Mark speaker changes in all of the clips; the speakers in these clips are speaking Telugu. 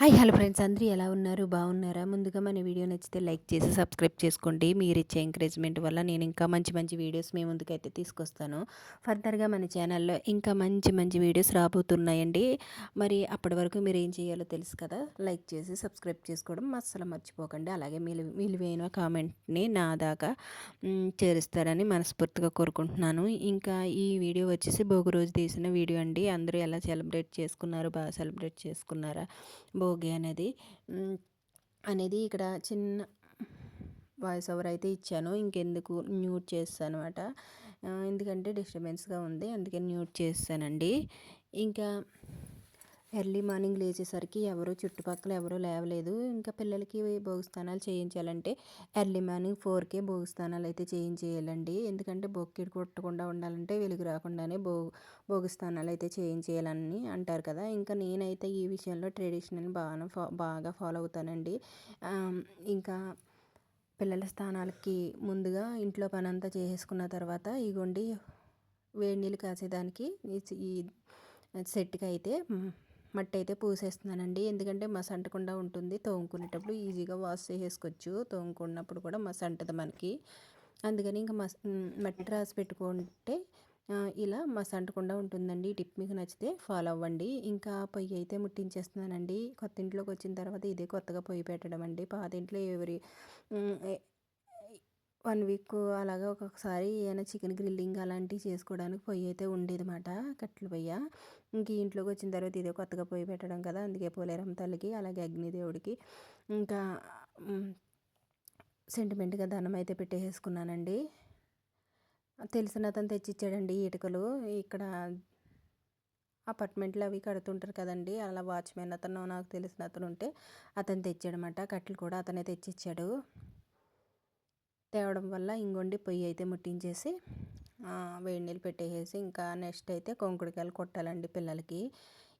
Speaker 1: Hi hello friends. అందరూ ఎలా ఉన్నారు? బాగున్నారా? ముందుగా మన వీడియో నచ్చితే లైక్ చేసి సబ్స్క్రైబ్ చేసుకోండి. మీరు ఇచ్చే ఎంకరేజ్మెంట్ వల్ల నేను ఇంకా మంచి మంచి వీడియోస్ మీ ముందుకైతే తీసుకొస్తాను. ఫర్దర్గా మన ఛానల్లో ఇంకా మంచి మంచి వీడియోస్ రాబోతున్నాయండి. మరి అప్పటి వరకు మీరు ఏం చేయాలో తెలుసు కదా? లైక్ చేసి సబ్స్క్రైబ్ చేసుకోవడం అస్సలు మర్చిపోకండి. అలాగే మీరు విలువైన కామెంట్ని నా దాకా చేరుస్తారని మనస్ఫూర్తిగా కోరుకుంటున్నాను. ఇంకా ఈ వీడియో వచ్చేసి భోగి రోజు తీసిన వీడియో అండి. అందరూ ఎలా సెలబ్రేట్ చేసుకున్నారు? బాగా సెలబ్రేట్ చేసుకున్నారా? ఓకే అనేది అనేది ఇక్కడ చిన్న వాయిస్ ఓవర్ అయితే ఇచ్చాను. ఇంకెందుకు మ్యూట్ చేస్తాను అనమాట ఎందుకంటే డిస్టర్బెన్స్గా ఉంది అందుకని మ్యూట్ చేస్తానండి. ఇంకా ఎర్లీ మార్నింగ్ లేచేసరికి ఎవరు చుట్టుపక్కల ఎవరు లేవలేదు. ఇంకా పిల్లలకి భోగస్థానాలు చేయించాలంటే ఎర్లీ మార్నింగ్ ఫోర్కే భోగస్థానాలు అయితే చేయించేయాలండి. ఎందుకంటే బొక్కిడి కొట్టకుండా ఉండాలంటే వెలుగు రాకుండానే భో భోగస్థానాలు అయితే చేయించేయాలని అంటారు కదా. ఇంకా నేనైతే ఈ విషయంలో ట్రెడిషనల్ బాగా ఫా బాగా ఫాలో అవుతానండి. ఇంకా పిల్లల స్థానాలకి ముందుగా ఇంట్లో పని అంతా చేసేసుకున్న తర్వాత ఇగోండి వేడి నీళ్ళు కాసేదానికి ఈ సెట్కి అయితే మట్టి అయితే పూసేస్తున్నానండి. ఎందుకంటే మసంటకుండా ఉంటుంది. తోముకునేటప్పుడు ఈజీగా వాష్ చేసేసుకోవచ్చు. తోముకున్నప్పుడు కూడా మసంటది మనకి. అందుకని ఇంకా మస్ మట్టి రాసి పెట్టుకుంటే ఇలా మసంటకుండా ఉంటుందండి. ఈ టిప్ మీకు నచ్చితే ఫాలో అవ్వండి. ఇంకా పొయ్యి అయితే ముట్టించేస్తున్నానండి. కొత్త ఇంట్లోకి వచ్చిన తర్వాత ఇదే కొత్తగా పొయ్యి పెట్టడం అండి పాత ఇంట్లో ఎవరి వన్ వీక్ అలాగా ఒక్కొక్కసారి ఏమైనా చికెన్ గ్రిల్లింగ్ అలాంటివి చేసుకోవడానికి పొయ్యి అయితే ఉండేదన్నమాట కట్టెల పొయ్య. ఇంక ఇంట్లోకి వచ్చిన తర్వాత ఇదే కొత్తగా పొయ్యి పెట్టడం కదా అందుకే పోలేరమ్మ తల్లికి అలాగే అగ్నిదేవుడికి ఇంకా సెంటిమెంట్గా దండం అయితే పెట్టేసుకున్నానండి. తెలిసిన అతను తెచ్చిచ్చాడండి ఇటుకలు. ఇక్కడ అపార్ట్మెంట్లు అవి కడుతుంటారు కదండి అలా వాచ్మెన్ అతను నాకు తెలిసిన అతను ఉంటే అతను తెచ్చాడనమాట కట్టెలు కూడా అతనే తెచ్చిచ్చాడు. తేవడం వల్ల ఇంకొండి పొయ్యి అయితే ముట్టించేసి వేడి నీళ్ళు పెట్టేసి ఇంకా నెక్స్ట్ అయితే కొంకుడికాయలు కొట్టాలండి పిల్లలకి.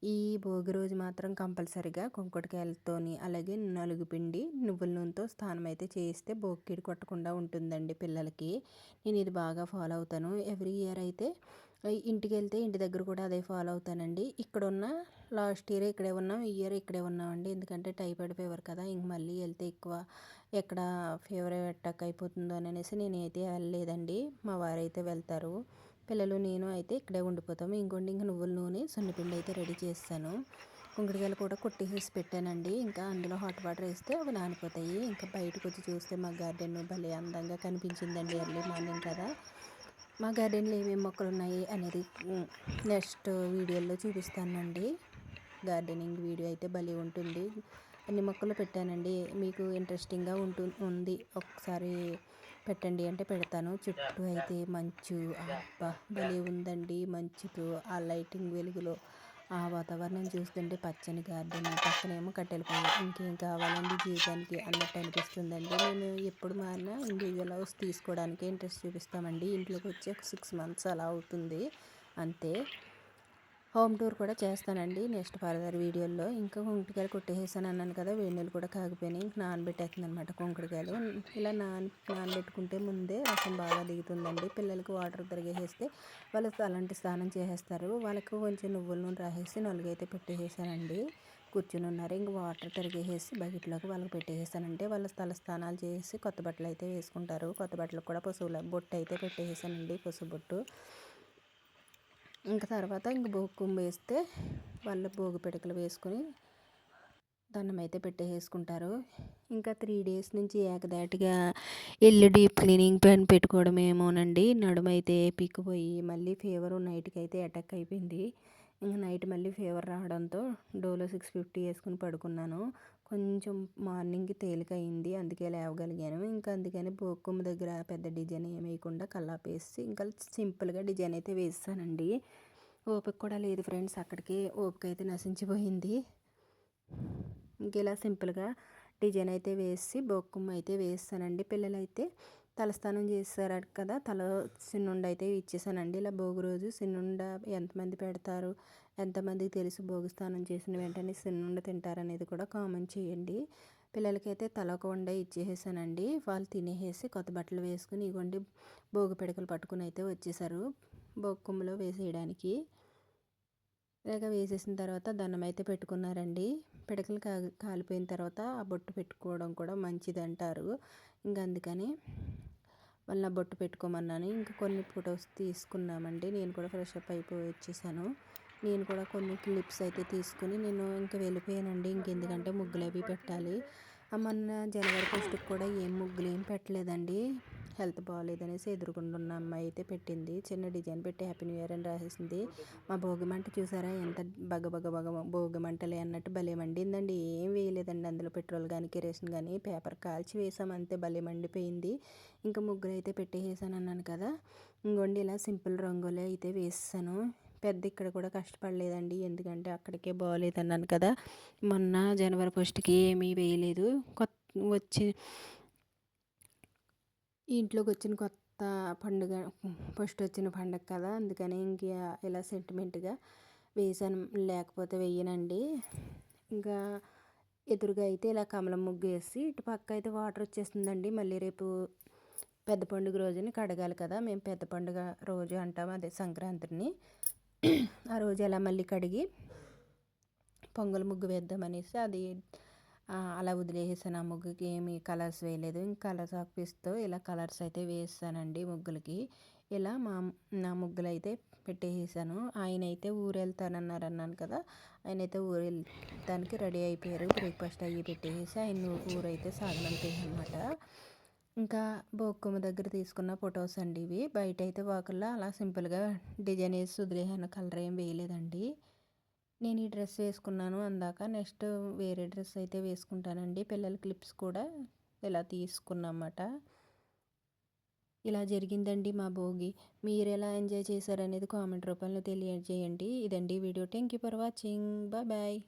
Speaker 1: ఈ భోగి రోజు మాత్రం కంపల్సరిగా కొంకుడికాయలతోని అలాగే నలుగు పిండి నువ్వుల నూనెతో స్నానం అయితే చేయిస్తే భోగికిడి కొట్టకుండా ఉంటుందండి పిల్లలకి. నేను ఇది బాగా ఫాలో అవుతాను. ఎవ్రీ ఇయర్ అయితే ఇంటికి వెళ్తే ఇంటి దగ్గర కూడా అదే ఫాలో అవుతానండి. ఇక్కడ ఉన్న లాస్ట్ ఇయర్ ఇక్కడే ఉన్నాం ఈ ఇయర్ ఇక్కడే ఉన్నామండి. ఎందుకంటే టైఫాయిడ్ ఫీవర్ కదా ఇంక మళ్ళీ వెళ్తే ఎక్కువ ఎక్కడ ఫీవర్ అటాక్ అయిపోతుందో అనేసి నేనైతే వెళ్ళలేదండి. మా వారైతే వెళ్తారు. పిల్లలు నేను అయితే ఇక్కడే ఉండిపోతాము ఇంకోండి ఇంక నువ్వుల నూనె సున్నిపిండి అయితే రెడీ చేస్తాను. కుంకుడుకాయలు కూడా కొట్టేసేసి పెట్టానండి. ఇంకా అందులో హాట్ వాటర్ వేస్తే అవి నానిపోతాయి. ఇంకా బయటకు వచ్చి చూస్తే మా గార్డెన్ భలే అందంగా కనిపించిందండి ఎర్లీ మార్నింగ్ కదా. మా గార్డెన్లో ఏమేమి మొక్కలు ఉన్నాయి అనేది నెక్స్ట్ వీడియోలో చూపిస్తానండి. గార్డెనింగ్ వీడియో అయితే భలే ఉంటుంది. అన్ని మొక్కలు పెట్టానండి. మీకు ఇంట్రెస్టింగ్గా ఉంటు ఉంది. ఒకసారి పెట్టండి అంటే పెడతాను. చుట్టూ అయితే మంచు అబ్బా భలే ఉందండి. మంచుతో ఆ లైటింగ్ వెలుగులో ఆ వాతావరణం చూస్తుంటే పచ్చని గార్డెన్ పక్కనేమో కట్టెల పని ఇంకేం కావాలండి జీవితానికి అన్నట్టు అనిపిస్తుందండి. మేము ఎప్పుడు మారినా ఇండివిజువల్ హౌస్ తీసుకోవడానికి ఇంట్రెస్ట్ చూపిస్తామండి. ఇంట్లోకి వచ్చి ఒక సిక్స్ మంత్స్ అలా అవుతుంది. అంతే. హోమ్ టూర్ కూడా చేస్తానండి నెక్స్ట్ ఫర్దర్ వీడియోలో ఇంకా కుంకుడుకాయలు కొట్టేసాను అన్నాను కదా వేణులు కూడా కాగిపోయినాయి. ఇంక నానబెట్టేస్తుంది అనమాట కుంకుడుకాయలు. ఇలా నాన్ నానబెట్టుకుంటే ముందే రసం బాగా దిగుతుందండి. పిల్లలకి వాటర్ తిరిగేసేస్తే వాళ్ళు అలాంటి స్నానం చేసేస్తారు. వాళ్ళకు కొంచెం నువ్వుల నూనె రాసేసి నలుగైతే పెట్టేసేసానండి. కూర్చుని ఉన్నారు. ఇంక వాటర్ తిరిగేసేసి బకెట్లోకి వాళ్ళకి పెట్టేసానంటే వాళ్ళు తల స్నానాలు చేసి కొత్త బట్టలు అయితే వేసుకుంటారు. కొత్త బట్టలకు కూడా పశువుల బొట్టు అయితే పెట్టేసానండి పశువు బొట్టు. ఇంకా తర్వాత ఇంక భోగి కుంభ వేస్తే వాళ్ళు భోగి పిడకలు వేసుకొని దండం అయితే పెట్టేసుకుంటారు ఇంకా త్రీ డేస్ నుంచి ఏకదాటిగా ఇల్లు డీప్ క్లీనింగ్ పెన్ పెట్టుకోవడమేమోనండి. నడుమైతే పీక్కుపోయి మళ్ళీ ఫీవర్ నైట్కి అయితే అటాక్ అయిపోయింది. ఇంకా నైట్ మళ్ళీ ఫీవర్ రావడంతో డోలో సిక్స్ ఫిఫ్టీ వేసుకుని పడుకున్నాను. కొంచెం మార్నింగ్కి తేలిక అయింది అందుకే లేవగలిగాను. ఇంకా అందుకని బోకుమ్మ దగ్గర పెద్ద డిజైన్ ఏమి వేయకుండా కల్లాపేసి ఇంకా సింపుల్గా డిజైన్ అయితే వేస్తానండి ఓపిక కూడా లేదు ఫ్రెండ్స్. అక్కడికి ఓపిక అయితే నశించిపోయింది. ఇంక ఇలా సింపుల్గా డిజైన్ అయితే వేసి బొక్కుమ్మ అయితే వేస్తానండి. పిల్లలైతే తలస్నానం చేస్తారు కదా తల సిన్నుండ అయితే ఇచ్చేసానండి. ఇలా భోగి రోజు సిన్నుండ ఎంతమంది పెడతారు ఎంతమందికి తెలుసు భోగి స్నానం చేసిన వెంటనే సిన్నుండ తింటారనేది కూడా కామెంట్ చేయండి. పిల్లలకైతే తల వండే ఇచ్చేసానండి వాళ్ళు తినేసి కొత్త బట్టలు వేసుకుని ఇవ్వండి. భోగి పిడకలు పట్టుకుని అయితే వచ్చేసారు భోగి వేసేయడానికి. ఇలాగ వేసేసిన తర్వాత దండం అయితే పెట్టుకున్నారండి. పిడకలు కా కాలిపోయిన తర్వాత ఆ బొట్టు పెట్టుకోవడం కూడా మంచిది అంటారు ఇంకా అందుకని వాళ్ళ బొట్టు పెట్టుకోమన్నాను. ఇంకా కొన్ని ఫొటోస్ తీసుకున్నామండి. నేను కూడా ఫ్రెష్ అప్ అయిపోయి వచ్చేసాను. నేను కూడా కొన్ని క్లిప్స్ అయితే తీసుకుని నేను ఇంకా వెళ్ళిపోయానండి. ఇంకెందుకంటే ముగ్గులు అవి పెట్టాలి. మొన్న జనవరి ఫస్ట్కి కూడా ఏం ముగ్గులు ఏం పెట్టలేదండి. హెల్త్ బాగాలేదనేసి ఎదుర్కొంటున్న అమ్మాయి అయితే పెట్టింది. చిన్న డిజైన్ పెట్టి హ్యాపీ న్యూ ఇయర్ అని రాసేసింది. మా భోగిమంట చూసారా? ఎంత బగ బగ బగ భోగిమంటలే అన్నట్టు భలే మండిందండి. ఏం వేయలేదండి అందులో పెట్రోల్ కానీ కిరోసిన్ కానీ పేపర్ కాల్చి వేసాం అంతే భలే మండిపోయింది. ఇంకా ముగ్గురు అయితే పెట్టేసాను అన్నాను కదా. ఇంకోండి ఇలా సింపుల్ రంగులే అయితే వేసాను పెద్ద ఇక్కడ కూడా కష్టపడలేదండి. ఎందుకంటే అక్కడికే బాగోలేదు అన్నాను కదా. మొన్న జనవరి ఫస్ట్కి ఏమీ వేయలేదు. కొత్త వచ్చి ఇంట్లోకి వచ్చిన కొత్త పండుగ ఫస్ట్ వచ్చిన పండుగ కదా. అందుకని ఇంక ఇలా సెంటిమెంట్గా వేసాను. లేకపోతే వేయనండి. ఇంకా ఎదురుగా అయితే ఇలా కమలం ముగ్గు వేసి ఇటు పక్క అయితే వాటర్ వచ్చేస్తుందండి. మళ్ళీ రేపు పెద్ద పండుగ రోజుని కడగాలి కదా. మేము పెద్ద పండుగ రోజు అంటాం అదే సంక్రాంతిని. ఆ రోజు ఎలా మళ్ళీ కడిగి పొంగల్ ముగ్గు వేద్దామనేసి అది అలా వదిలేసాను ఆ ముగ్గుకి ఏమి కలర్స్ వేయలేదు. ఇంకా కలర్స్ ఆపిస్తూ ఇలా కలర్స్ అయితే వేసానండి ముగ్గులకి. ఇలా మా నా ముగ్గులు అయితే పెట్టేసాను ఆయన అయితే ఊరు వెళ్తానన్నారు అన్నాను కదా ఆయన అయితే ఊరు వెళ్తానికి రెడీ అయిపోయారు. బ్రేక్ఫాస్ట్ అయ్యి పెట్టేసి ఆయన ఊరైతే అనమాట ఇంకా బొక్కుమ దగ్గర తీసుకున్న ఫొటోస్ అండి ఇవి. బయట అయితే వాకల్లో అలా సింపుల్గా డిజైన్ వేసి వదిలేసాను కలర్ ఏం వేయలేదండి. నేను ఈ డ్రెస్ వేసుకున్నాను అందాక. నెక్స్ట్ వేరే డ్రెస్ అయితే వేసుకుంటానండి. పిల్లల క్లిప్స్ కూడా ఇలా తీసుకున్నమాట. ఇలా జరిగిందండి మా భోగి. మీరు ఎలా ఎంజాయ్ చేశారనేది కామెంట్ రూపంలో తెలియజేయండి. ఇదండి video. Thank you for watching. Bye bye.